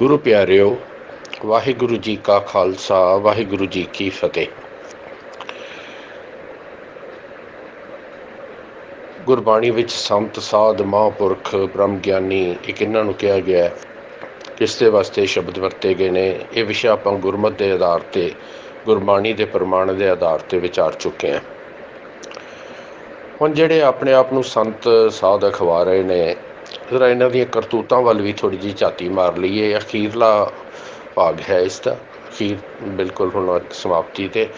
ਗੁਰੂ ਪਿਆਰਿਓ, ਵਾਹਿਗੁਰੂ ਜੀ ਕਾ ਖਾਲਸਾ, ਵਾਹਿਗੁਰੂ ਜੀ ਕੀ ਫਤਿਹ। ਗੁਰਬਾਣੀ ਵਿੱਚ ਸੰਤ, ਸਾਧ, ਮਹਾਂਪੁਰਖ, ਬ੍ਰਹਮ ਗਿਆਨੀ ਇੱਕ ਇਹਨਾਂ ਨੂੰ ਕਿਹਾ ਗਿਆ ਹੈ ਕਿਸ ਦੇ ਵਾਸਤੇ ਸ਼ਬਦ ਵਰਤੇ ਗਏ ਨੇ। ਇਹ ਵਿਸ਼ਾ ਆਪਾਂ ਗੁਰਮਤ ਦੇ ਆਧਾਰ ਤੇ, ਗੁਰਬਾਣੀ ਦੇ ਪ੍ਰਮਾਣ ਦੇ ਆਧਾਰ ਤੇ ਵਿਚਾਰ ਚੁੱਕੇ ਹਾਂ। ਹੁਣ ਜਿਹੜੇ ਆਪਣੇ ਆਪ ਨੂੰ ਸੰਤ ਸਾਧ ਅਖਵਾ ਰਹੇ ਨੇ ਜ਼ਰਾ ਇਹਨਾਂ ਦੀਆਂ ਕਰਤੂਤਾਂ ਵੱਲ ਵੀ ਥੋੜੀ ਜਿਹੀ ਝਾਤੀ ਮਾਰ ਲਈਏ। ਅਖੀਰਲਾ ਭਾਗ ਹੈ ਇਸ ਦਾ ਅਖੀਰ ਬਿਲਕੁਲ ਹੁਣ ਸਮਾਪਤੀ ਤੇ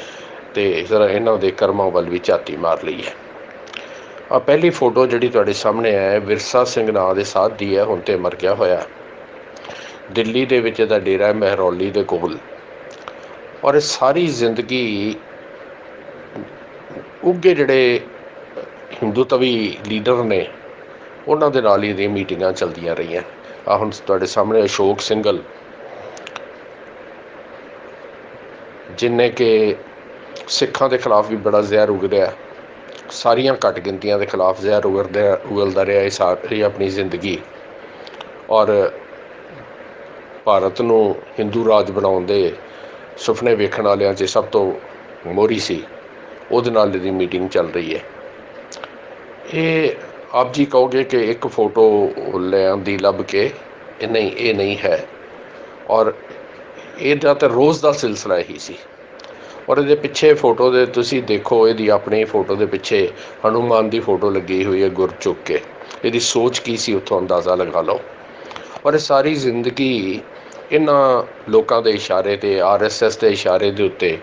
ਤੇ ਜ਼ਰਾ ਇਹਨਾਂ ਦੇ ਕਰਮਾਂ ਵੱਲ ਵੀ ਝਾਤੀ ਮਾਰ ਲਈਏ। ਆ ਪਹਿਲੀ ਫੋਟੋ ਜਿਹੜੀ ਤੁਹਾਡੇ ਸਾਹਮਣੇ ਹੈ, ਵਿਰਸਾ ਸਿੰਘ ਨਾਂ ਦੇ ਸਾਧ ਦੀ ਹੈ, ਹੁਣ ਤੇ ਮਰ ਗਿਆ ਹੋਇਆ। ਦਿੱਲੀ ਦੇ ਵਿੱਚ ਇਹਦਾ ਡੇਰਾ ਹੈ, ਮਹਿਰੌਲੀ ਦੇ ਕੋਲ। ਔਰ ਇਹ ਸਾਰੀ ਜ਼ਿੰਦਗੀ ਉੱਗੇ ਜਿਹੜੇ ਹਿੰਦੂਤਵੀ ਲੀਡਰ ਨੇ ਉਹਨਾਂ ਦੇ ਨਾਲ ਹੀ ਇਹਦੀਆਂ ਮੀਟਿੰਗਾਂ ਚੱਲਦੀਆਂ ਰਹੀਆਂ। ਆ ਹੁਣ ਤੁਹਾਡੇ ਸਾਹਮਣੇ ਅਸ਼ੋਕ ਸਿੰਘਲ ਜਿਨਨੇ ਕਿ ਸਿੱਖਾਂ ਦੇ ਖਿਲਾਫ ਵੀ ਬੜਾ ਜ਼ਹਿਰ ਉਗਦਿਆ ਸਾਰੀਆਂ ਘੱਟ ਗਿਣਤੀਆਂ ਦੇ ਖਿਲਾਫ ਜ਼ਹਿਰ ਉਗਰਦਾ ਉਗਲਦਾ ਰਿਹਾ ਇਹ ਸਾਰੀ ਆਪਣੀ ਜ਼ਿੰਦਗੀ। ਔਰ ਭਾਰਤ ਨੂੰ ਹਿੰਦੂ ਰਾਜ ਬਣਾਉਣ ਦੇ ਸੁਪਨੇ ਵੇਖਣ ਵਾਲਿਆਂ 'ਚ ਸਭ ਤੋਂ ਮੋਰੀ ਸੀ। ਉਹਦੇ ਨਾਲ ਇਹਦੀ ਮੀਟਿੰਗ ਚੱਲ ਰਹੀ ਹੈ। ਇਹ ਆਪ ਜੀ ਕਹੋਗੇ ਕਿ ਇੱਕ ਫੋਟੋ ਲੈਣ ਦੀ ਲੱਭ ਕੇ ਇਹ ਨਹੀਂ ਇਹ ਨਹੀਂ ਹੈ। ਔਰ ਇਹਦਾ ਤਾਂ ਰੋਜ਼ ਦਾ ਸਿਲਸਿਲਾ ਹੀ ਸੀ। ਔਰ ਇਹਦੇ ਪਿੱਛੇ ਫੋਟੋ ਦੇ ਤੁਸੀਂ ਦੇਖੋ, ਇਹਦੀ ਆਪਣੀ ਫੋਟੋ ਦੇ ਪਿੱਛੇ ਹਨੂਮਾਨ ਦੀ ਫੋਟੋ ਲੱਗੀ ਹੋਈ ਹੈ ਗੁਰ ਚੁੱਕ ਕੇ। ਇਹਦੀ ਸੋਚ ਕੀ ਸੀ ਉੱਥੋਂ ਅੰਦਾਜ਼ਾ ਲਗਾ ਲਓ। ਔਰ ਇਹ ਸਾਰੀ ਜ਼ਿੰਦਗੀ ਇਹਨਾਂ ਲੋਕਾਂ ਦੇ ਇਸ਼ਾਰੇ ਤੇ ਆਰਐਸਐਸ ਦੇ ਇਸ਼ਾਰੇ ਦੇ ਉੱਤੇ,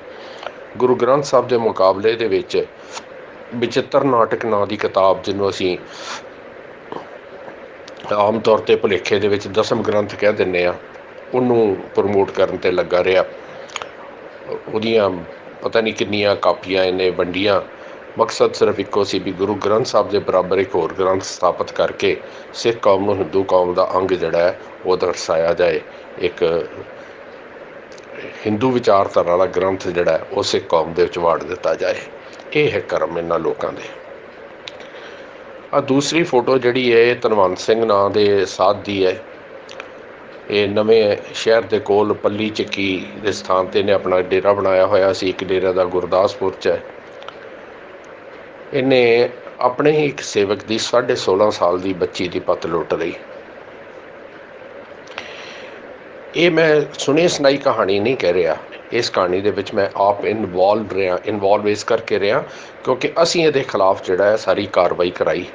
ਗੁਰੂ ਗ੍ਰੰਥ ਸਾਹਿਬ ਦੇ ਮੁਕਾਬਲੇ ਦੇ ਵਿੱਚ ਬਚਿੱਤਰ ਨਾਟਕ ਨਾਂ ਦੀ ਕਿਤਾਬ ਜਿਹਨੂੰ ਅਸੀਂ ਆਮ ਤੌਰ ਤੇ ਭੁਲੇਖੇ ਦੇ ਵਿੱਚ ਦਸਮ ਗ੍ਰੰਥ ਕਹਿ ਦਿੰਨੇ ਆ ਉਹਨੂੰ ਪ੍ਰਮੋਟ ਕਰਨ ਤੇ ਲੱਗਾ ਰਿਹਾ। ਉਹਦੀਆਂ ਪਤਾ ਨਹੀਂ ਕਿੰਨੀਆਂ ਕਾਪੀਆਂ ਇਹਨੇ ਵੰਡੀਆਂ। ਮਕਸਦ ਸਿਰਫ ਇੱਕੋ ਸੀ ਵੀ ਗੁਰੂ ਗ੍ਰੰਥ ਸਾਹਿਬ ਦੇ ਬਰਾਬਰ ਇੱਕ ਹੋਰ ਗ੍ਰੰਥ ਸਥਾਪਿਤ ਕਰਕੇ ਸਿੱਖ ਕੌਮ ਨੂੰ ਹਿੰਦੂ ਕੌਮ ਦਾ ਅੰਗ ਜਿਹੜਾ ਹੈ, ਉਹ ਦਰਸਾਇਆ ਜਾਏ। ਇੱਕ ਹਿੰਦੂ ਵਿਚਾਰਧਾਰਾ ਵਾਲਾ ਗ੍ਰੰਥ ਜਿਹੜਾ ਉਹ ਸਿੱਖ ਕੌਮ ਦੇ ਵਿੱਚ ਵਾੜ ਦਿੱਤਾ ਜਾਏ। ਇਹ ਹੈ ਕਰਮ ਇਹਨਾਂ ਲੋਕਾਂ ਦੇ। ਆ ਦੂਸਰੀ ਫੋਟੋ ਜਿਹੜੀ ਹੈ ਧਨਵੰਤ ਸਿੰਘ ਨਾਂ ਦੇ ਸਾਧ ਦੀ ਹੈ। ਇਹ ਨਵੇਂ ਸ਼ਹਿਰ ਦੇ ਕੋਲ ਪੱਲੀ ਚੱਕੀ ਦੇ ਸਥਾਨ ਤੇ ਨੇ ਆਪਣਾ ਡੇਰਾ ਬਣਾਇਆ ਹੋਇਆ ਸੀ। ਇੱਕ ਡੇਰਾ ਦਾ ਗੁਰਦਾਸਪੁਰ ਚ ਹੈ। ਇਹਨੇ ਆਪਣੇ ਹੀ ਇੱਕ ਸੇਵਕ ਦੀ 16.5 ਸਾਲ ਦੀ ਬੱਚੀ ਦੀ ਪਤ ਲੁੱਟ ਲਈ। ਇਹ ਮੈਂ ਸੁਣੀ ਸੁਣਾਈ ਕਹਾਣੀ ਨਹੀਂ ਕਹਿ ਰਿਹਾ। ਇਸ ਕਹਾਣੀ ਦੇ ਵਿੱਚ ਮੈਂ ਆਪ ਇਨਵੋਲਵ ਰਿਹਾ ਇਨਵੋਲਵ ਇਸ ਕਰਕੇ ਰਿਹਾ ਕਿਉਂਕਿ ਅਸੀਂ ਇਹਦੇ ਖਿਲਾਫ ਜਿਹੜਾ ਹੈ ਸਾਰੀ ਕਾਰਵਾਈ ਕਰਾਈ।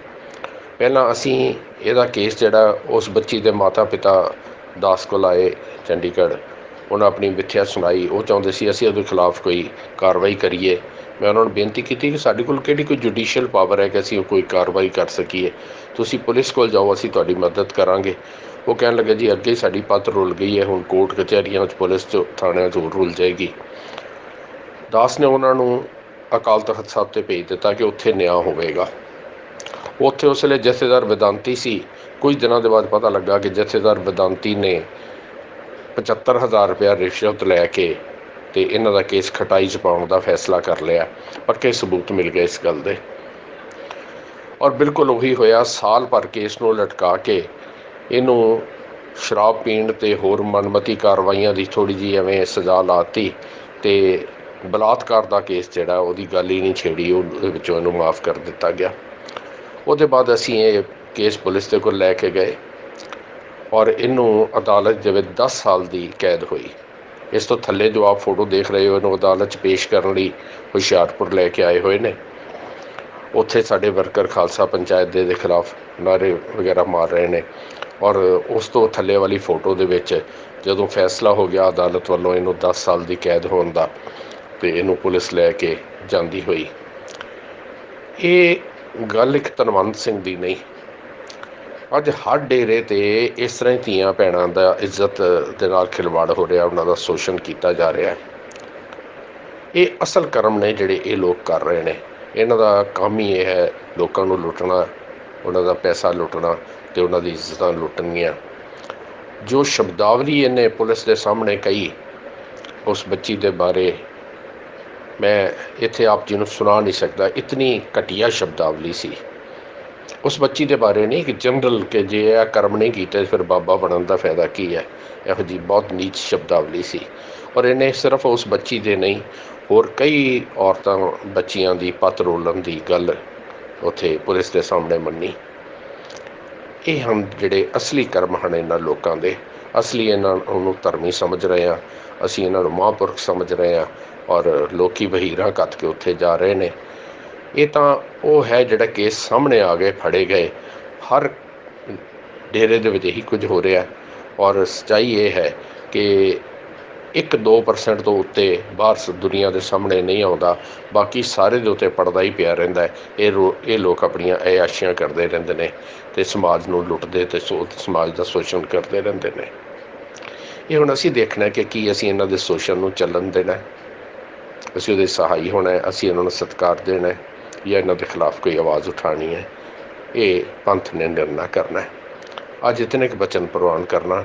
ਪਹਿਲਾਂ ਅਸੀਂ ਇਹਦਾ ਕੇਸ ਜਿਹੜਾ ਉਸ ਬੱਚੀ ਦੇ ਮਾਤਾ ਪਿਤਾ ਦਾਸ ਕੋਲ ਆਏ ਚੰਡੀਗੜ੍ਹ। ਉਹਨਾਂ ਆਪਣੀ ਮਿੱਥਿਆ ਸੁਣਾਈ, ਉਹ ਚਾਹੁੰਦੇ ਸੀ ਅਸੀਂ ਉਹਦੇ ਖਿਲਾਫ ਕੋਈ ਕਾਰਵਾਈ ਕਰੀਏ। ਮੈਂ ਉਹਨਾਂ ਨੂੰ ਬੇਨਤੀ ਕੀਤੀ ਕਿ ਸਾਡੇ ਕੋਲ ਕਿਹੜੀ ਕੋਈ ਜੁਡੀਸ਼ੀਅਲ ਪਾਵਰ ਹੈ ਕਿ ਅਸੀਂ ਕੋਈ ਕਾਰਵਾਈ ਕਰ ਸਕੀਏ। ਤੁਸੀਂ ਪੁਲਿਸ ਕੋਲ ਜਾਓ, ਅਸੀਂ ਤੁਹਾਡੀ ਮਦਦ ਕਰਾਂਗੇ। ਉਹ ਕਹਿਣ ਲੱਗਾ ਜੀ ਅੱਗੇ ਸਾਡੀ ਪੱਤ ਰੁਲ ਗਈ ਹੈ, ਹੁਣ ਕੋਰਟ ਕਚਹਿਰੀਆਂ ਵਿੱਚ ਪੁਲਿਸ ਚ ਥਾਣਿਆਂ 'ਚ ਰੁਲ ਜਾਏਗੀ। ਦਾਸ ਨੇ ਉਹਨਾਂ ਨੂੰ ਅਕਾਲ ਤਖਤ ਸਾਹਿਬ ਤੇ ਭੇਜ ਦਿੱਤਾ ਕਿ ਉੱਥੇ ਨਿਆਂ ਹੋਵੇਗਾ। ਉੱਥੇ ਉਸ ਵੇਲੇ ਜਥੇਦਾਰ ਵਿਦਾਂਤੀ ਸੀ। ਕੁਝ ਦਿਨਾਂ ਦੇ ਬਾਅਦ ਪਤਾ ਲੱਗਾ ਕਿ ਜਥੇਦਾਰ ਵਿਦਾਂਤੀ ਨੇ 75000 ਰੁਪਇਆ ਰਿਸ਼ਵਤ ਲੈ ਕੇ ਤੇ ਇਹਨਾਂ ਦਾ ਕੇਸ ਖਟਾਈ 'ਚ ਪਾਉਣ ਦਾ ਫੈਸਲਾ ਕਰ ਲਿਆ। ਪੱਕੇ ਸਬੂਤ ਮਿਲ ਗਏ ਇਸ ਗੱਲ ਦੇ। ਔਰ ਬਿਲਕੁਲ ਉਹੀ ਹੋਇਆ, ਸਾਲ ਭਰ ਕੇਸ ਨੂੰ ਲਟਕਾ ਕੇ ਇਹਨੂੰ ਸ਼ਰਾਬ ਪੀਣ ਤੇ ਹੋਰ ਮਨਮਤੀ ਕਾਰਵਾਈਆਂ ਦੀ ਥੋੜੀ ਜੀ ਐਵੇਂ ਸਜ਼ਾ ਲਾਤੀ ਤੇ ਬਲਾਤਕਾਰ ਦਾ ਕੇਸ ਜਿਹੜਾ ਉਹਦੀ ਗੱਲ ਹੀ ਨਹੀਂ ਛੇੜੀ, ਉਹ ਵਿੱਚੋਂ ਇਹਨੂੰ ਮਾਫ ਕਰ ਦਿੱਤਾ ਗਿਆ। ਉਹਦੇ ਬਾਅਦ ਅਸੀਂ ਇਹ ਕੇਸ ਪੁਲਿਸ ਦੇ ਕੋਲ ਲੈ ਕੇ ਗਏ ਔਰ ਇਹਨੂੰ ਅਦਾਲਤ ਦੇ ਵਿੱਚ 10 ਸਾਲ ਦੀ ਕੈਦ ਹੋਈ। ਇਸ ਤੋਂ ਥੱਲੇ ਜੋ ਆਪ ਫੋਟੋ ਦੇਖ ਰਹੇ ਹੋ, ਇਹਨੂੰ ਅਦਾਲਤ 'ਚ ਪੇਸ਼ ਕਰਨ ਲਈ ਹੁਸ਼ਿਆਰਪੁਰ ਲੈ ਕੇ ਆਏ ਹੋਏ ਨੇ। ਉੱਥੇ ਸਾਡੇ ਵਰਕਰ ਖਾਲਸਾ ਪੰਚਾਇਤ ਦੇ ਦੇ ਖਿਲਾਫ ਨਾਰੇ ਵਗੈਰਾ ਮਾਰ ਰਹੇ ਨੇ। ਔਰ ਉਸ ਤੋਂ ਥੱਲੇ ਵਾਲੀ ਫੋਟੋ ਦੇ ਵਿੱਚ ਜਦੋਂ ਫੈਸਲਾ ਹੋ ਗਿਆ, ਅਦਾਲਤ ਵੱਲੋਂ ਇਹਨੂੰ 10 ਸਾਲ ਦੀ ਕੈਦ ਹੋਣ ਦਾ ਤੇ ਇਹਨੂੰ ਪੁਲਿਸ ਲੈ ਕੇ ਜਾਂਦੀ ਹੋਈ। ਇਹ ਗੱਲ ਇੱਕ ਧਨਵੰਤ ਸਿੰਘ ਦੀ ਨਹੀਂ। ਅੱਜ ਹਰ ਡੇਰੇ ਤੇ ਇਸ ਤਰ੍ਹਾਂ ਹੀ ਧੀਆਂ ਭੈਣਾਂ ਦਾ ਇੱਜ਼ਤ ਦੇ ਨਾਲ ਖਿਲਵਾੜ ਹੋ ਰਿਹਾ, ਉਹਨਾਂ ਦਾ ਸ਼ੋਸ਼ਣ ਕੀਤਾ ਜਾ ਰਿਹਾ ਇਹ ਅਸਲ ਕਰਮ ਨੇ ਜਿਹੜੇ ਇਹ ਲੋਕ ਕਰ ਰਹੇ ਨੇ। ਇਹਨਾਂ ਦਾ ਕੰਮ ਹੀ ਇਹ ਹੈ ਲੋਕਾਂ ਨੂੰ ਲੁੱਟਣਾ ਉਹਨਾਂ ਦਾ ਪੈਸਾ ਲੁੱਟਣਾ ਤੇ ਉਹਨਾਂ ਦੀ ਇੱਜ਼ਤਾਂ ਲੁੱਟਣੀਆਂ ਜੋ ਸ਼ਬਦਾਵਲੀ ਇਹਨੇ ਪੁਲਿਸ ਦੇ ਸਾਹਮਣੇ ਕਹੀ, ਉਸ ਬੱਚੀ ਦੇ ਬਾਰੇ ਮੈਂ ਇੱਥੇ ਆਪ ਜੀ ਨੂੰ ਸੁਣਾ ਨਹੀਂ ਸਕਦਾ। ਇਤਨੀ ਘਟੀਆ ਸ਼ਬਦਾਵਲੀ ਸੀ। ਉਸ ਬੱਚੀ ਦੇ ਬਾਰੇ ਨਹੀਂ ਕਿ ਜਨਰਲ ਕਿ ਜੇ ਇਹ ਕਰਮ ਨਹੀਂ ਕੀਤੇ ਫਿਰ ਬਾਬਾ ਬਣਨ ਦਾ ਫਾਇਦਾ ਕੀ ਹੈ? ਇਹੋ ਜੀ ਬਹੁਤ ਨੀਚ ਸ਼ਬਦਾਵਲੀ ਸੀ। ਔਰ ਇਹਨੇ ਸਿਰਫ ਉਸ ਬੱਚੀ ਦੇ ਨਹੀਂ, ਹੋਰ ਕਈ ਔਰਤਾਂ ਬੱਚੀਆਂ ਦੀ ਪਤ ਰੋਲਣ ਦੀ ਗੱਲ ਉੱਥੇ ਪੁਲਿਸ ਦੇ ਸਾਹਮਣੇ ਮੰਨੀ। ਇਹ ਹਨ ਜਿਹੜੇ ਅਸਲੀ ਕਰਮ ਹਨ ਇਹਨਾਂ ਲੋਕਾਂ ਦੇ। ਅਸਲੀ ਇਹਨਾਂ ਨੂੰ ਧਰਮੀ ਸਮਝ ਰਹੇ ਆ ਅਸੀਂ ਇਹਨਾਂ ਨੂੰ ਮਹਾਂਪੁਰਖ ਸਮਝ ਰਹੇ ਆ ਔਰ ਲੋਕੀ ਬਹੀਰਾ ਕੱਤ ਕੇ ਉੱਥੇ ਜਾ ਰਹੇ ਨੇ। ਇਹ ਤਾਂ ਉਹ ਹੈ ਜਿਹੜਾ ਕੇਸ ਸਾਹਮਣੇ ਆ ਗਏ, ਫੜੇ ਗਏ। ਹਰ ਡੇਰੇ ਦੇ ਵਿੱਚ ਇਹੀ ਕੁਝ ਹੋ ਰਿਹਾ ਔਰ ਸੱਚਾਈ ਇਹ ਹੈ ਕਿ 1-2% ਤੋਂ ਉੱਤੇ ਬਾਹਰ ਸ- ਦੁਨੀਆ ਦੇ ਸਾਹਮਣੇ ਨਹੀਂ ਆਉਂਦਾ, ਬਾਕੀ ਸਾਰੇ ਦੇ ਉੱਤੇ ਪਰਦਾ ਹੀ ਪਿਆ ਰਹਿੰਦਾ ਇਹ ਰੋ- ਇਹ ਲੋਕ ਆਪਣੀਆਂ ਐਆਸ਼ੀਆਂ ਕਰਦੇ ਰਹਿੰਦੇ ਨੇ ਤੇ ਸਮਾਜ ਨੂੰ ਲੁੱਟਦੇ ਤੇ ਸੋ, ਸਮਾਜ ਦਾ ਸ਼ੋਸ਼ਣ ਕਰਦੇ ਰਹਿੰਦੇ ਨੇ। ਇਹ ਹੁਣ ਅਸੀਂ ਦੇਖਣਾ ਕਿ ਕੀ ਅਸੀਂ ਇਹਨਾਂ ਦੇ ਸ਼ੋਸ਼ਣ ਨੂੰ ਚੱਲਣ ਦੇਣਾ ਅਸੀਂ ਉਹਦੇ ਸਹਾਈ ਹੋਣਾ ਅਸੀਂ ਇਹਨਾਂ ਨੂੰ ਸਤਿਕਾਰ ਦੇਣਾ ਜਾਂ ਇਹਨਾਂ ਦੇ ਖਿਲਾਫ ਕੋਈ ਆਵਾਜ਼ ਉਠਾਣੀ ਹੈ। ਇਹ ਪੰਥ ਨੇ ਨਿਰਣਾ ਕਰਨਾ ਹੈ। ਅੱਜ ਇਤਨੇ ਕੁ ਬਚਨ ਪ੍ਰਵਾਨ ਕਰਨਾ।